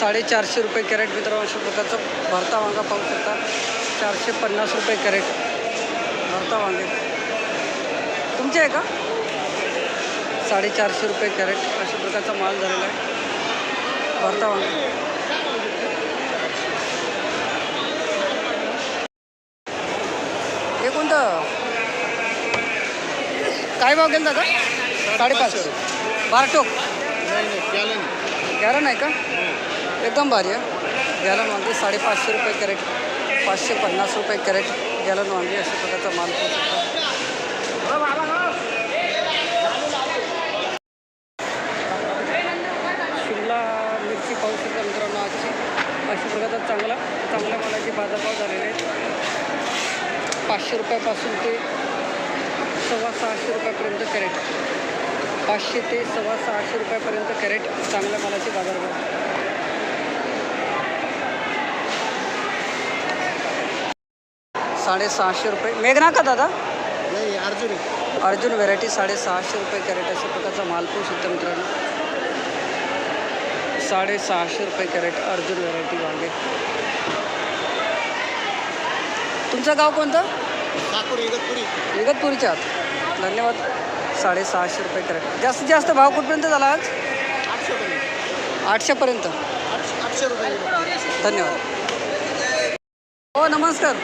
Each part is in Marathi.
साडेचारशे रुपये कॅरेट मित्रांनो अशा प्रकारचा भरता वांगा पाहू शकता. चारशे पन्नास रुपये कॅरेट भरता वांगे. तुमचे आहे का? साडेचारशे रुपये कॅरेट अशा प्रकारचा माल झालेला आहे. भरता वांगे. हे कोणतं? काय भाव गेला दादा साडेपाच बारटोक. नाही आहे का? एकदम भारी आहे. गॅलन वांगी साडेपाचशे रुपये कॅरेट पाचशे पन्नास रुपये कॅरेट गॅलन वांगी अशा प्रकारचा माल पाहू शिमला मिरची पाहू शकता मित्रांनो आजची. अशा प्रकारचा चांगला चांगल्या मालाचे बाजारभाव झालेले आहेत. पाचशे रुपयापासून ते सव्वा सहाशे रुपयापर्यंत कॅरेट. पाचशे ते सव्वा सहाशे रुपयापर्यंत कॅरेट चांगल्या मालाचे बाजारभाव. साडेसहाशे रुपये. मेघना का दादा? नाही अर्जुन. अर्जुन व्हेरायटी साडेसहाशे रुपये कॅरेट अशा प्रकारचा माल पाहू शकता मित्रांनो. साडेसहाशे रुपये कॅरेट अर्जुन व्हेरायटी वांगे. तुमचं गाव कोणतं? इगतपुरी. इगतपुरीच्या आत. धन्यवाद. साडेसहाशे रुपये कॅरेट. जास्तीत जास्त भाव कुठपर्यंत झाला आज? आठशेपर्यंत. आठशे रुपये. धन्यवाद. हो नमस्कार.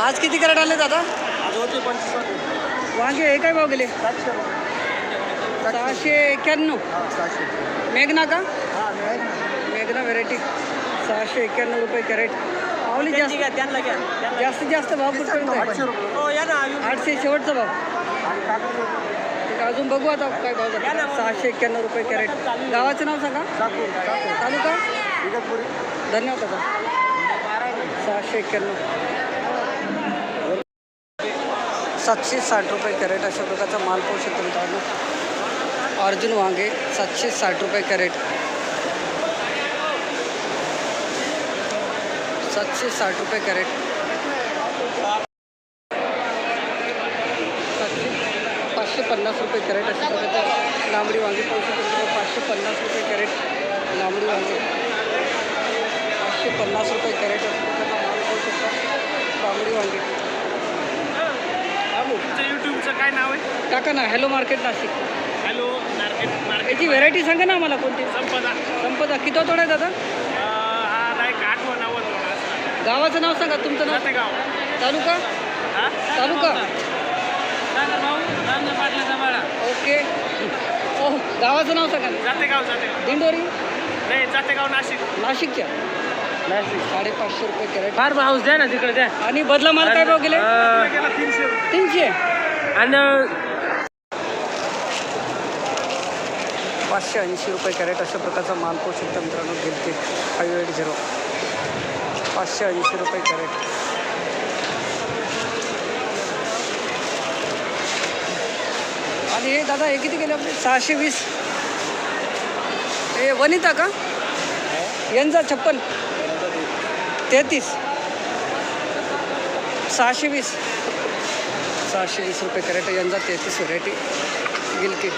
आज किती कॅरेट आले दादा? आज होते पंचवीस रुपये. वांगे हे काय भाव गेले. सहाशे एक्क्याण्णव. हा, सहाशे मेघना का? हा मेघना व्हेरायटी सहाशे एक्क्याण्णव रुपये कॅरेट. माऊली जास्त जास्तीत जास्त भाव कुठपर्यंत आठशे? रुपये. आठशे शेवटचा भाव. अजून बघू आता काय भाव सहाशे एक्क्याण्णव रुपये कॅरेट. गावाचं नाव सांगा. तालुका? धन्यवाद दादा. सहाशे एक्क्याण्णव. सातशे साठ रुपये कॅरेट अशा प्रकारचा माल पाहू शकतो मित्रांनो. अर्जुन वांगे सातशे साठ रुपये कॅरेट. सातशे साठ रुपये कॅरेट. सातशे पाचशे पन्नास रुपये कॅरेट अशा प्रकारचा लांबडी वांगे पाहू शकतो मित्रांनो. पाचशे पन्नास रुपये कॅरेट लांबडी वांगे. पाचशे पन्नास रुपये कॅरेट अशा प्रकारचा माल पाहू शकता लांबडी वांगे. तुमचं युट्यूबचं काय नाव आहे? टाका ना hello market Nashik. Hello market market याची व्हेरायटी सांगा ना आम्हाला कोणती? संपदा. संपदा किती तोडा आहे दादा? हा नव्वद म्हणा गावाचं नाव सांगा तुमचं नाव? जातेगाव तालुका? हा? तालुका. भाऊ रामदेव पाटलाचा बाळा ओके. ओ गावाचं नाव सांगा ना. जातेगाव जातेगाव. दिंडोरी? नाही जातेगाव नाशिक. नाशिकच्या? नाशिक. साडेपाचशे रुपये कॅरेट. फार्म हाऊस द्या ना तिकडे द्या. आणि बदला माल काय भाव गेले तीनशे. तीनशे आणि पाचशे ऐंशी रुपये कॅरेट अशा प्रकारचा माल पाहू शकता मित्रांनो गेलते फाईव्ह एट झिरो पाचशे ऐंशी रुपये कॅरेट आणि हे दादा हे किती गेले आपले? सहाशे वीस. हे वनिता का? यांचा छप्पन. तेहतीस. सहाशे वीस. सहाशे वीस रुपये कॅरेट यांचा तेहतीस व्हरायटी गिलकी.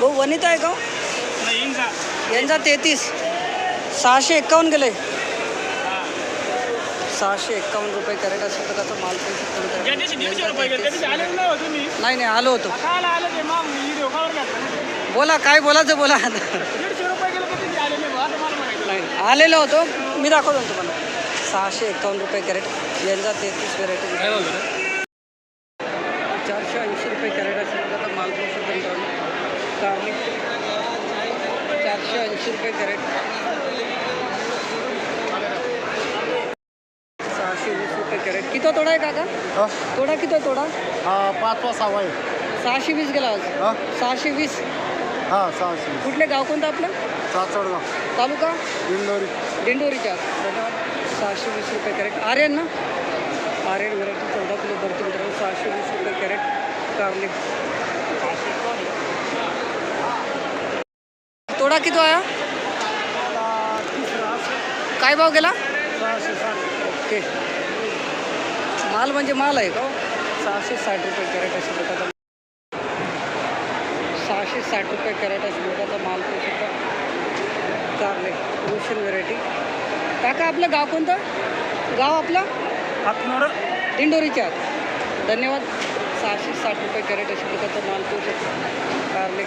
हो वनिता आहे का हो? यांचा तेहतीस. सहाशे एक्कावन्न गेले. सहाशे एक्कावन्न रुपये कॅरेट अशा प्रकारचा माल पाहू शकतो मित्रांनो. नाही नाही आलो होतो. बोला काय बोलायचं बोला. नाही. आलेलो होतो. मी दाखवतो ना तुम्हाला. सहाशे एक्कावन्न रुपये कॅरेट. यांचा तेहतीस व्हेरायटी चारशे ऐंशी रुपये कॅरेट अशा प्रकारचा माल चारशे ऐंशी रुपये कॅरेट. सहाशे वीस रुपये कॅरेट. किती तोडा आहे काका? तोडा किती तोडा? हा पाचवा सहावा आहे. सहाशे वीस गेला आज. हा? सहाशे वीस. हा सहाशे कुठले गाव कोणतं आपलं? सासवडगाव तालुका? इंदोरी दिंडोरीच्या. धन्यवाद सहाशे वीस रुपये कॅरेट. आर्यन ना? आर्यन व्हरायटी चौदा किलो भरती मित्रांनो. सहाशे वीस रुपये कॅरेट. कारली. तोडा किती आया काय भाव गेला? ओके. माल म्हणजे माल आहे का? सहाशे साठ रुपये कॅरेट अशा प्रकारचा सहाशे साठ रुपये कॅरेट अशा प्रकारचा माल शकता कारले रोशन व्हेरायटी काका आपलं गाव कोणतं? गाव आपलं? हातनोर. दिंडोरीच्या आत. धन्यवाद. सहाशे साठ रुपये कॅरेट अशा प्रकारचा माल पाहू शकता कारले.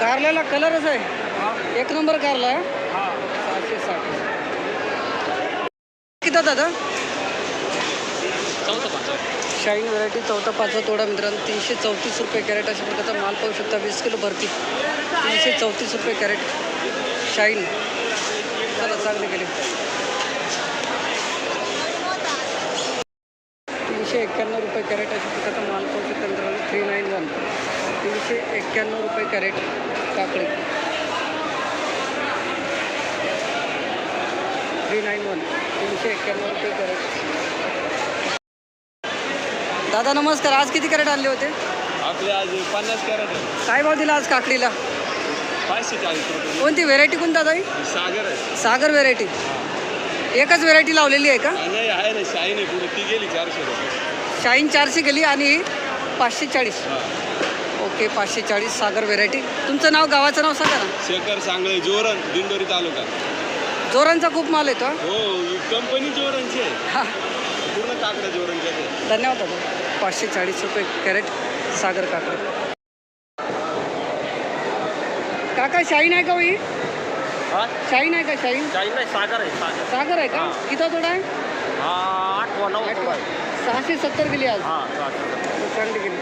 कारल्याला कलरच आहे. एक नंबर कारला आहे सहाशे साठ. किती दादा? शाईन व्हरायटी चौथा पाचवा तोडा मित्रांनो तीनशे चौतीस रुपये कॅरेट अशा प्रकारचा माल पाहू शकता. वीस किलो भरती तीनशे चौतीस रुपये कॅरेट. शाईन चला चांगले गेले तीनशे एक्क्याण्णव रुपये कॅरेट अशा प्रकारचा माल पाहू शकता मित्रांनो. Three nine one. तीनशे एक्क्याण्णव रुपये कॅरेट काकडी. Three nine one. तीनशे एक्क्याण्णव रुपये कॅरेट. दादा नमस्कार. आज किती कॅरेट आणले होते? आपले आज पन्नास कॅरेट काय भाव दिला आज काकडीला? पाचशे चाळीस रुपये. कोणती व्हेरायटी कोणती दादा ही सागर आहे. सागर व्हेरायटी एकच व्हेरायटी लावलेली आहे का? नाही आहे ना शाही नाही पुढे ती गेली चारशे रुपये. शाईन चारशे गेली आणि ही पाचशे चाळीस हा. ओके पाचशे चाळीस सागर व्हेरायटी तुमचं नाव गावाचं नाव सांगा ना. शेखर सांगळे जोरण दिंडोरी तालुका. जोरांचा खूप माल येतो हा. हो ही कंपनी जोरणची आहे. हा. काकडा धन्यवाद. दादा पाचशे चाळीस रुपये कॅरेट सागर काकडे. काका शाईन आहे का हो? शाईन आहे का शाईन? शाही नाही सागर आहे सागर. सागर आहे का. किती तोडा आहे? हा आठ नऊ आठवा. सहाशे सत्तर गेली आज. हा चांगली गेली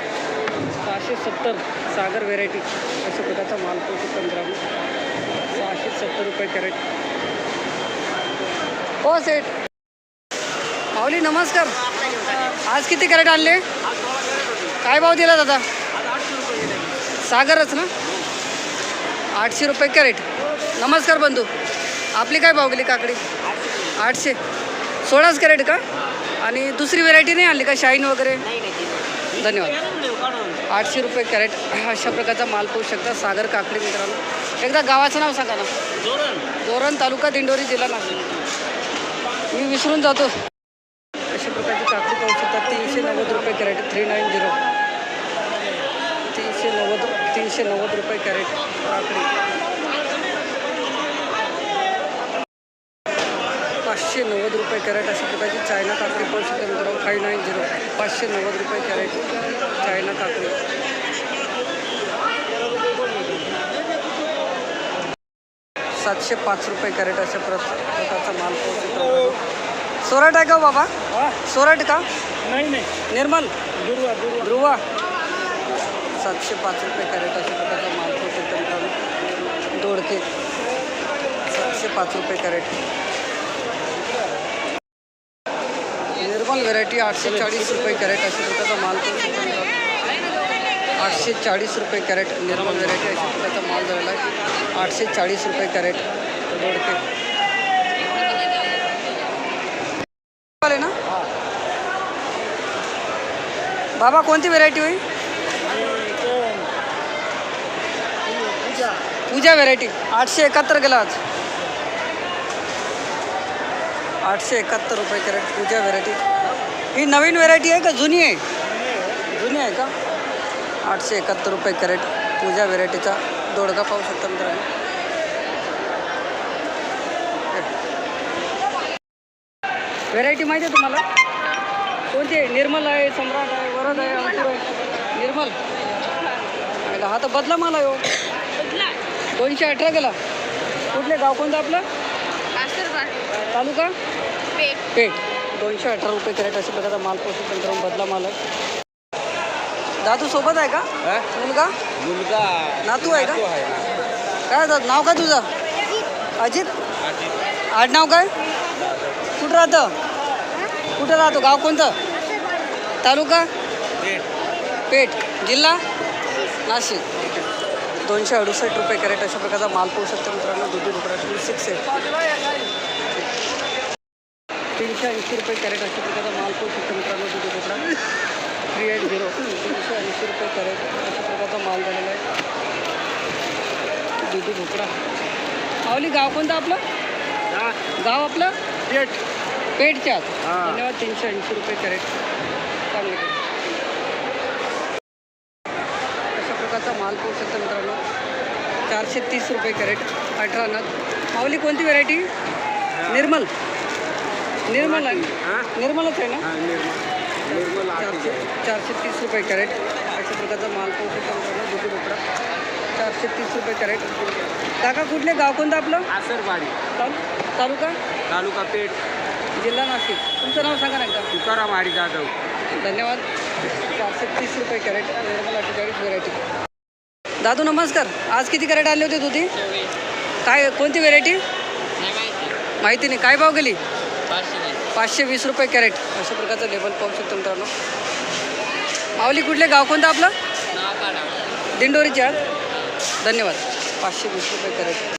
सहाशे सत्तर सागर व्हेरायटी अशा प्रकारचा माल पोहोचू पंधरा सहाशे सत्तर रुपये कॅरेट. हो सेठ. माऊली नमस्कार. आज किती कॅरेट आणले? काय भाव दिला दादा? सागरच ना? आठशे रुपये कॅरेट. नमस्कार बंधू. आपली काय भाव गेली काकडी? आठशे. सोळाच कॅरेट का? आणि दुसरी व्हेरायटी नाही आणली का? शाईन वगैरे? धन्यवाद. आठशे रुपये कॅरेट. अशा प्रकारचा माल पाहू शकता सागर काकडी मित्रांनो. एकदा गावाचं नाव सांगा ना. जोरण तालुका दिंडोरी जिल्हा नाशिक. मी विसरून जातो. प्रकारची काकडी पाहू शकता. तीनशे नव्वद रुपये कॅरेट. Three nine zero. तीनशे नव्वद तीनशे नव्वद रुपये कॅरेट काकडी. पाचशे नव्वद रुपये कॅरेट अशा प्रकारची चायना काकडी पाहू शकता मित्रांनो. Five nine zero. पाचशे नव्वद रुपये कॅरेट चायना काकडी. सातशे पाच रुपये कॅरेट अशा प्रकारचा माल पोहोचतो सोरट आहे का हो। बाबा सोरट का नाही नाही। निर्मल। दुर्वा दुर्वा। सातशे पाच रुपये कॅरेट अशा प्रकारचा माल पाहू शकता मित्रांनो दोडके। सातशे पाच रुपये कॅरेट। निर्मल व्हेरायटी आठशे चाळीस रुपये कॅरेट अशा प्रकारचा माल पाहू शकता मित्रांनो आठशे चाळीस रुपये कॅरेट. निर्मल व्हेरायटी अशा प्रकारचा माल झालेला आहे आठशे चाळीस रुपये कॅरेट दोडके. बाबा कोणती व्हेरायटी होईल? पूजा व्हेरायटी आठशे एकाहत्तर गेला आज. आठशे एकाहत्तर रुपये कॅरेट पूजा व्हेरायटी ही नवीन व्हेरायटी आहे का? जुनी आहे? जुनी आहे का? आठशे एकाहत्तर रुपये कॅरेट पूजा व्हेरायटीचा दोडका पाहू शकता मित्रांनो. व्हेरायटी माहिती आहे तुम्हाला? कोणती आहे? निर्मल आहे सम्राट आहे वरद आहे अंकुर आहे. निर्मल. हा तर बदला मला हो. दोनशे अठरा गेला. कुठले गाव कोणतं आपलं? तालुका? पेठ. दोनशे अठरा रुपये कॅरेट अशा प्रकारचा माल पोषक मित्रांनो बदला माल आहे. दादू सोबत आहे का? मुलगा? मुलगा. नातू आहे का? काय दादा नाव काय तुझं? अजित. आडनाव काय? कुठं राहतं? कुठं राहतो? गाव कोणतं? तालुका? पेठ. जिल्हा? नाशिक. दोनशे अडुसष्ट रुपये कॅरेट अशा प्रकारचा माल पाहू शकतो मित्रांनो. दुधी रुपये सिक्स आहे तीनशे ऐंशी रुपये कॅरेट अशा प्रकारचा माल पाहू शकतो मित्रांनो दुधी रुपडा थ्री एट झिरो तीनशे ऐंशी रुपये कॅरेट अशा प्रकारचा माल झालेला आहे. दुधी भोपळा माऊली गाव कोणतं आपलं? गाव आपलं? पेठ. पेठच्या आत. हां. धन्यवाद तीनशे ऐंशी रुपये कॅरेट. चांगले माल पाहू शकता मित्रांनो. चारशे तीस रुपये कॅरेट अठरा नग. माऊली कोणती व्हेरायटी निर्मल. निर्मल आहे. निर्मलच आहे ना? चारशे चारशे तीस रुपये कॅरेट. अशा प्रकारचा माल पाहू शकता मित्रांनो दुधी भोपळा चारशे तीस रुपये कॅरेट. काका कुठले? गाव कोणतं आपलं? आसरवाडी. ताल तालुका? तालुका पेठ. जिल्हा नाशिक. तुमचं नाव सांगा ना एकदा. तुकाराम आडी जाधव. धन्यवाद. चारशे तीस रुपये कॅरेट निर्मल अठ्ठेचाळीस व्हेरायटी दादू नमस्कार. आज किती कॅरेट आले होते दुधी काय कोणती व्हेरायटी माहिती नाही. काय भाव गेली? पाचशे वीस रुपये कॅरेट. अशा प्रकारचं लेबल पाहू शकतो मित्रांनो. माऊली कुठले? गाव कोणतं आपलं? दिंडोरीचे आहात धन्यवाद. पाचशे वीस रुपये कॅरेट.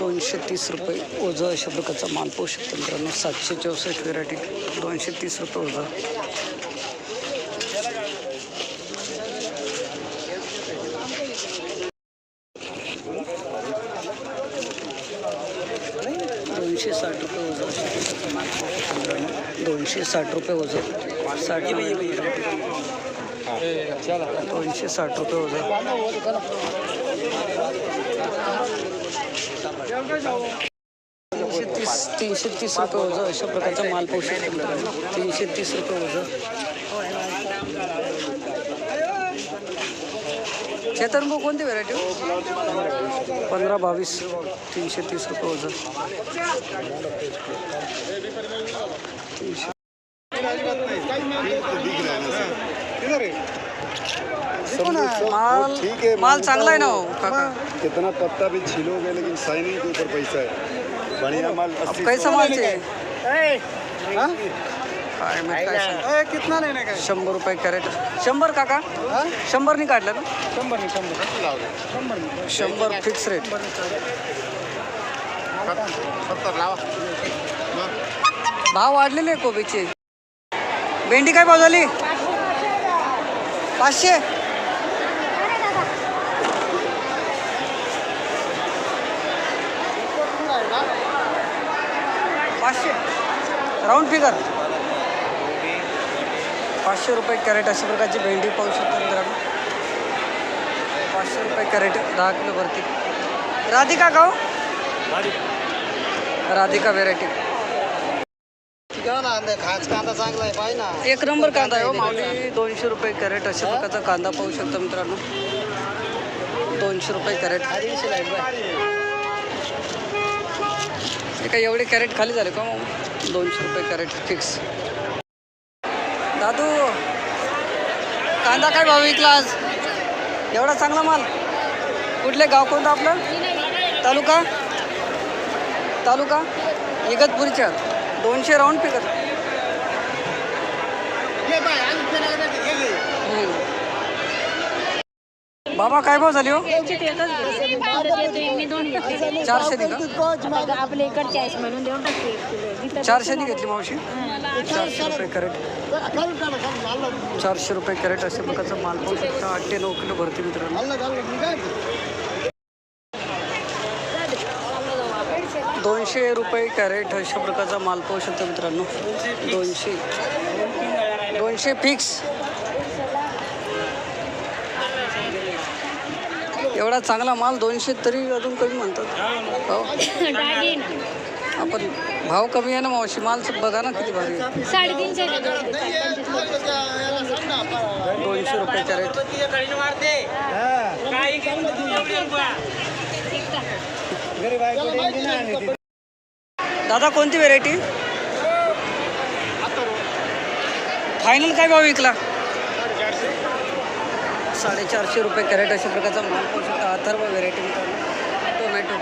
दोनशे तीस रुपये. ओझं अशा प्रकारचा माल पाहू शकतो मित्रांनो. सातशे चौसष्ट व्हेरायटी दोनशे तीस रुपये ओझं. दोनशे साठ रुपये ओझं अशा प्रकारचा माल पाहू शकतो मित्रांनो. दोनशे साठ रुपये ओझं. साठ दोनशे साठ रुपये ओझं. तीनशे तीस तीनशे तीस रुपये ओझं अशा प्रकारचा माल पाहू शकतो तीनशे तीस रुपये ओझं चेतन भाऊ कोणती व्हरायटी हो? पंधरा बावीस तीनशे तीस रुपये ओझं तीनशे माल ठीक है माल चांगला आहे ना हो काका। कितना पत्ता भी छीलोगे लेकिन साइनिंग के ऊपर पैसा है। बढ़िया माल अब अस्सी कैसा माल चाहिए। हाँ? काय माहीत काय सांगू. ए, कितना लेने का शंभर रुपये कॅरेट। शंभर काका? शंभर नाही काढलं ना? शंभर नहीं शंभर शंभर फिक्स रेट सत्तर लावा भाव वाढलेले आहे कोबीचे। भेंडी काय भाव झाली? पाचशे. पाचशे. राऊंड फिगर पाचशे रुपये कॅरेट अशा प्रकारची भेंडी पाहू शकतो मित्रांनो. पाचशे रुपये कॅरेट दहा किलो भरती राधिका गाव? राधिका. व्हेरायटी खास कांदा चांगला आहे पाहिजे ना. एक नंबर कांदा आहे. हो माऊली. दोनशे रुपये कॅरेट अशा प्रकारचा कांदा पाहू शकता मित्रांनो. दोनशे रुपये कॅरेट. हे काय एवढे कॅरेट खाली झाले का मग दोनशे रुपये कॅरेट फिक्स दादू कांदा काय भाव विकला आज? एवढा चांगला माल? कुठले गाव कोणतं आपलं? तालुका? तालुका? इगतपुरीच्या. दोनशे राऊंड फिगर. बाबा काय भाव झाली हो? चारशे नी का आपल्या इकडचे आहेस म्हणून देऊन टाकते चारशेनी घेतली मावशी. चारशे रुपये कॅरेट. चारशे रुपये कॅरेट अशा प्रकारचा माल पाहू शकता. आठ ते नऊ किलो भरती मित्रांनो. दोनशे रुपये कॅरेट अशा प्रकारचा माल पाहू शकता मित्रांनो. दोनशे. दोनशे फिक्स. एवढा चांगला माल दोनशे तरी अजून कमी म्हणतात. हो. आपण भाव कमी आहे ना मावशी? माल बघा ना किती भारी. साडेतीनशे दोनशे रुपये कॅरेट. दादा कोणती व्हेरायटी फायनल काय भाव विकला? साडेचारशे रुपये कॅरेट अशा प्रकारचा माल पाहू शकता. Atharva variety tomato